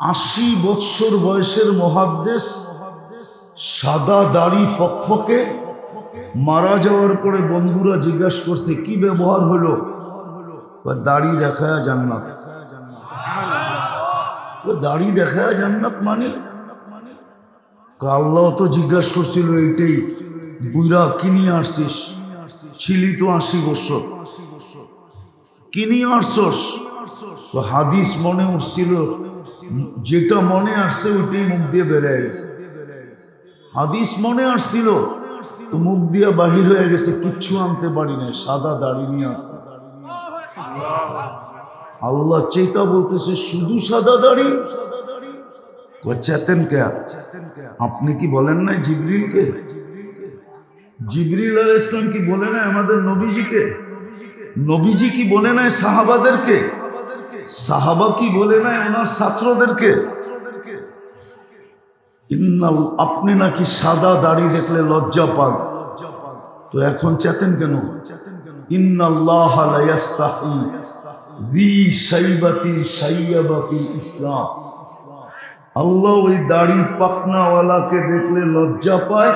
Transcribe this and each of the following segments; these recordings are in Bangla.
আশি বৎসর বয়সের মহাদ্দেশ সাদা দাড়ি ফকফকে মারা যাওয়ার পরে বন্ধুরা জিজ্ঞাসা করছে কি ব্যবহার হলো? দাড়ি দেখায় জান্নাত। দাড়ি দেখায় জান্নাত মানে? কয়, আল্লাহ তো জিজ্ঞাসা করছিল এইটাই বুইরা কিনিয়ে আসছিস? ছিলি তো আশি বছর কিনিয়ে আসছস? তো হাদিস মনে উঠছিল যেটা মনে আসছে, ওইটাই মুখ দিয়ে বেড়ে গেছে। হাদিস মনে আসছিল, তো মুখ দিয়ে বাহির হয়ে গেছে, কিচ্ছু আনতে পারি না সাদা দাড়ি নিয়ে আসছে। আল্লাহ চেতা বলতেছে, শুধু সাদা দাড়ি? চেতেন কে? আপনি কি বলেন না জিবরিলকে? জিবরিল আল ইসলাম কি বলে না আমাদের নবীজিকে? নবীজি কি বলে নাই সাহাবাদেরকে? সাহাবা কি বলে নাই ওনার ছাত্রদেরকে? আপনি নাকি সাদা দাড়ি দেখলে লজ্জা পান। তো এখন চেতেন কেন? ইসলাম। আল্লাহ ওই দাড়ি পাকনাওয়ালাকে দেখলে লজ্জা পায়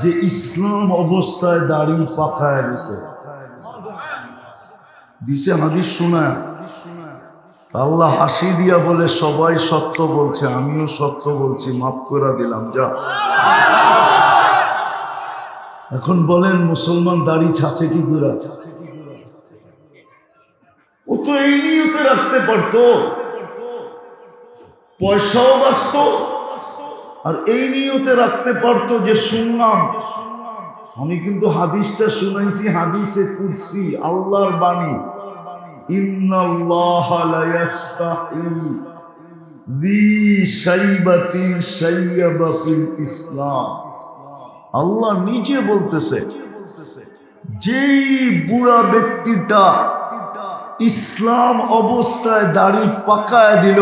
যে ইসলাম অবস্থায় দাড়ি পাকায় গেছে দিছে হাদিস শোনায়। আল্লাহ হাসি দিয়া বলে, সবাই সত্য বলছে, আমিও সত্য বলছি, মাফ করে দিলাম, যা। এখন বলেন, মুসলমান দাড়ি ছাছে কি করে? ও তো এই নিয়তে রাখতে পারতো। পয়সাও বাঁচত, আর এই নিয়তে রাখতে পারতো যে শুনলাম। আমি কিন্তু হাদিসটা শুনাইছি, হাদিসে কুদসি, আল্লাহর বাণী। ইসলাম। আল্লাহ নিজে বলতেছে, যেই বুড়া ব্যক্তিটা ইসলাম অবস্থায় দাড়ি পাকায় দিল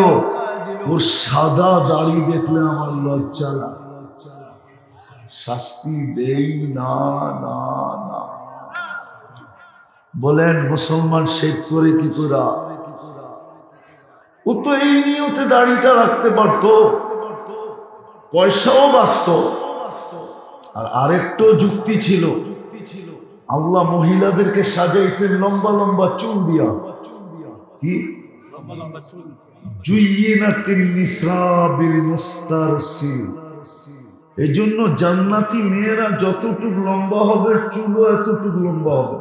ওর সাদা দাড়ি দেখলে আমার লজ্জা লাগে। শাস্তি দেই না না বলেন, মুসলমান শেখ করে কি করা? ও তো এই নিয়তে দাড়িটা রাখতে পারতো, পয়সাও বাঁচত। আর আরেকটো যুক্তি ছিল, আল্লাহ মহিলাদেরকে সাজাইছেন লম্বা লম্বা চুল দিয়া। কি? জুইয়িনাতিন নিসা বিল মুস্তারসিল। এই জন্য জান্নাতি মেয়েরা যতটুক লম্বা হবে, চুলও এতটুক লম্বা হবে।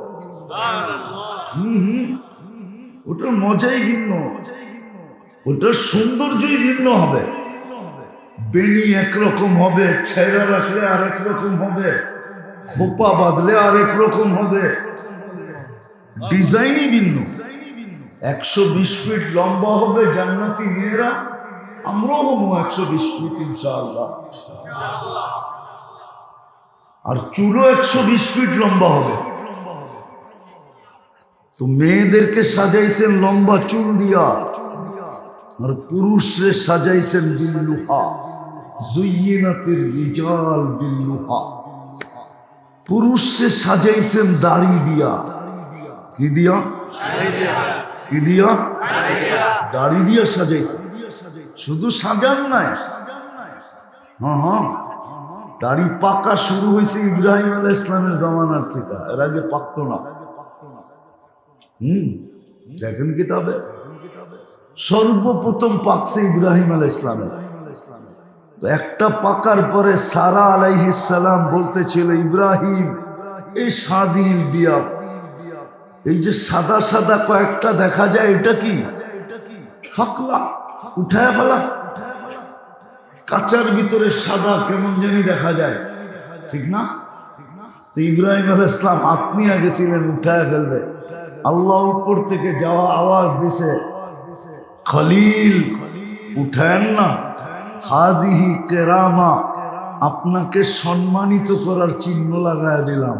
ওটার মজাই ভিন্ন। ওটার সৌন্দর্যই ভিন্ন হবে। বেনি একরকম হবে, ছেড়া রাখলে আরেক রকম হবে, খোপা বাঁধলে আরেক রকম হবে। ডিজাইনই ভিন্ন। একশো বিশ ফিট লম্বা হবে জান্নাতি মেয়েরা, আমরাও হব একশো বিশ ফিট, ইনশাআল্লাহ। আর চুলও একশো বিশ ফিট লম্বা হবে। তো মেয়েদেরকে সাজাইছেন লম্বা চুল দিয়া, আর পুরুষরে সাজাইছেন বিল্লুহা জুইনাতের রিজাল বিল্লুহা। পুরুষে সাজাইছেন দাড়ি দিয়া। কি দিয়া? কি দিয়া? দাড়ি দিয়া সাজাইছেন। শুধু সাজান নাই। হ্যাঁ হ্যাঁ। দাড়ি পাকা শুরু হয়েছে ইব্রাহিম আলাহ ইসলামের জামানার থেকে। এর আগে পাকতো না। হুম, দেখেন কিতাবে। সর্বপ্রথম পাকছে ইব্রাহিম আলাহ ইসলামের একটা পাকার পরে সারা আলাইহিসালাম বলতেছিল, ইব্রাহিম, এই সাদিল বিয়া। এই যে সাদা সাদা কয়েকটা দেখা যায়, এটা কি? ফাকলা, উঠায় ফেলা। কাঁচার ভিতরে সাদা কেমন জানি দেখা যায়। ঠিক না? ইব্রাহিম আল ইসলাম আপনি নিয়ে গেছিলেন, উঠায় ফেলবে। আল্লাহ উপর থেকে যাওয়া আওয়াজ দিছে, খলিল, উঠেন না। হাজিহি কেরামা, আপনাকে সম্মানিত করার চিহ্ন লাগায় দিলাম।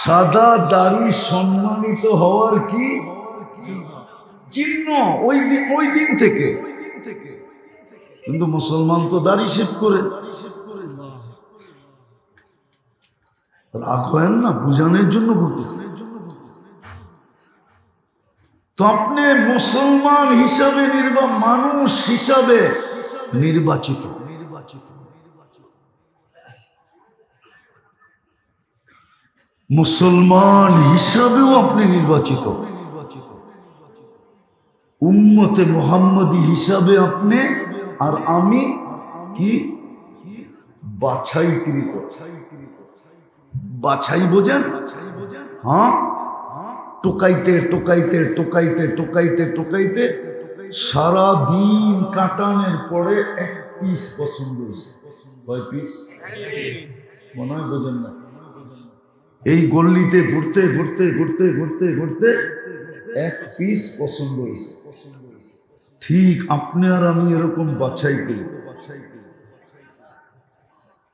সাদা দাড়ি সম্মানিত হওয়ার কি চিহ্ন? ওই দিন ওই দিন থেকে। কিন্তু মুসলমান তো দাড়ি শেভ করে। হয় না, বুঝানোর জন্য বলতেছে। তো আপনি মুসলমান হিসাবে নির্বা, মানুষ হিসাবে নির্বাচিত নির্বাচিত। মুসলমান হিসাবেও আপনি নির্বাচিত। উম্মতে মোহাম্মদী হিসাবে আপনি আর আমি কি? বাছাইকৃত। বাছাই বোঝেন? হ্যাঁ? টোকাইতে টোকাইতে টোকাইতে টোকাইতে টোকাইতে সারা দিন কাটানোর পরে এক পিস পছন্দ হয়েছে। কয় পিস মনে হয় বোঝেন না। এই গল্লিতে ঘুরতে ঘুরতে ঘুরতে ঘুরতে ঘুরতে এক পিস পছন্দ হয়েছে। ঠিক আপনি আর আমি এরকম বাছাই করি।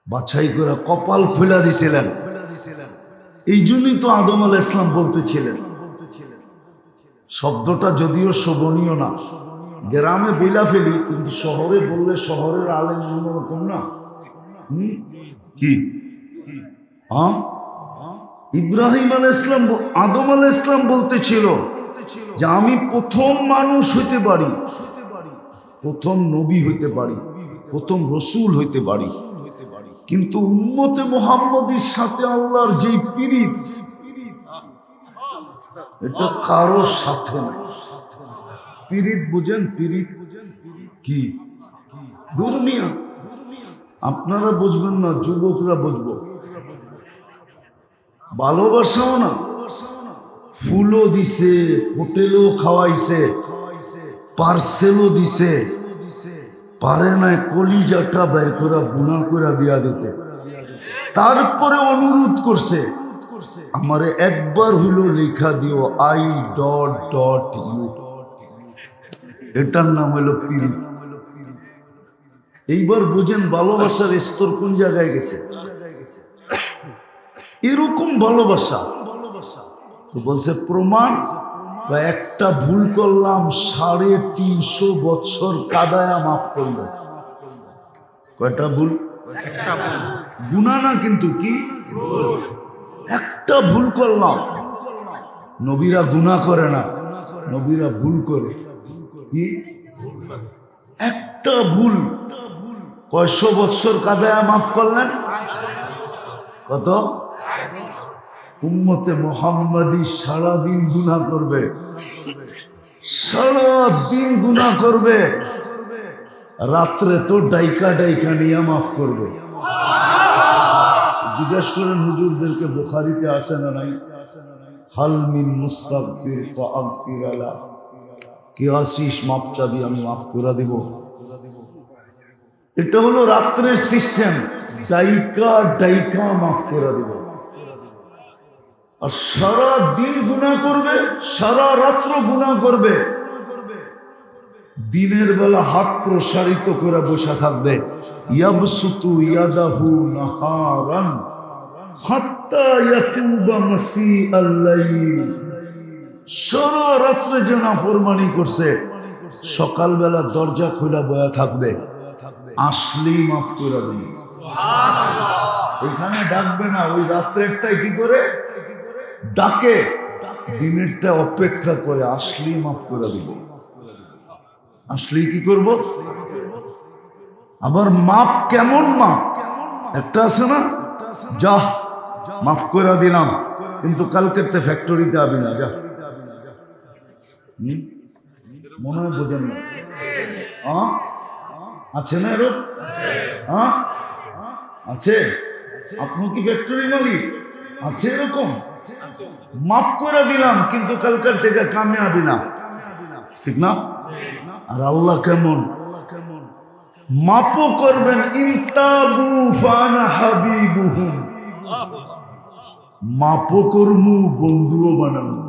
বাছাই করে কপাল খোলা দিছিলেন। এই জন্যই তো আদম আল ইসলাম বলতেছিলেন। শব্দটা যদিও শোভনীয় না। গ্রামে বেলা ফেলি, কিন্তু শহরে বললে শহরের আলেন অন্যরকম না। কি? ইব্রাহিম আল ইসলাম আদম আল ইসলাম বলতেছিল যে, আমি প্রথম মানুষ হইতে পারি। প্রথম নবী হইতে পারি। প্রথম রসুল হইতে পারি। কিন্তু উম্মতে মোহাম্মদের সাথে আল্লাহর যেই পিরিত, এটা কারও সাথে না। পিরিত বুঝেন, পিরিত কি? দুর্মিয়া। আপনারা বুঝবেন না, যুবকরা বুঝব। ভালোবাসাও না। ফুলও দিছে, হোটেলও খাওয়াইছে, পার্সেলও দিছে। পারে না কলিজাটা বের করা বুনা করে দিয়া দিতে। তারপরে অনুরোধ করছে, আমারে একবার হইল লেখা দিও, আই ডট ডট ইউ। এটার নাম হলো পিরি। এইবার বুঝেন ভালোবাসার স্তর কোন জায়গায় গেছে? এরকম ভালোবাসা। তো বলছে প্রমাণ বা একটা ভুল করলাম, সাড়ে তিনশো বছর কাদায়া মাফ করল। কয়টা ভুল? গুণা না কিন্তু কি? একটা ভুল করলাম। নবীরা গুণা করে না, নবীরা ভুল করে। কি? একটা ভুল। কয়শো বৎসর কাদায়া মাফ করলেন? কত? উম্মতে মোহাম্মদী সারাদিন গুণা করবে। সারাদিন গুণা করবে। রাত্রে তো ডাইকা ডাইকা নিয়ে মাফ করবে। জিজ্ঞেস করেন, হুজুরদেরকে বোখারিতে আসে না নাই? হাল মিন মুস্তাগফির ফাগফির আলা। কে আসিস মাপ চাবি আমি মাফ করে দিব। এটা হলো রাত্রের সিস্টেম। ডাইকা ডাইকা মাফ করে দিব। আর সারা দিন গুণা করবে, সারা রাত্র গুণা করবে। দিনের বেলা হাত প্রসারিত করে বসে থাকবে। ইয়াবসুতু ইয়াদাহু নাহারান দরজা খোলা বয়া থাকবে। আসলেই মাফ করে দেবে এখানে ডাকবে না, ওই রাত্রেরটাই কি করে? ডাকে, দিনেরটা অপেক্ষা করে আসলেই মাফ করে দিব। আসলেই কি করব? আবার মাপ কেমন মাপ? একটা আছে না? যা, মাফ করে দিলাম। কিন্তু কালকের তো ফ্যাক্টরিতে আবি না, যা। মনে হয় বোঝেন না? আছে না এরকম আছে? আপনি কি ফ্যাক্টরি মালিক? আছে এরকম? মাফ করে দিলাম, কিন্তু কালকার থেকে কামিয়াবি না। ঠিক না? আর আল্লাহ কেমন? মাপও করবেন ইনতাবু ফানা হাবিবুহুম। মাপও করমু, বন্ধুও বানাবো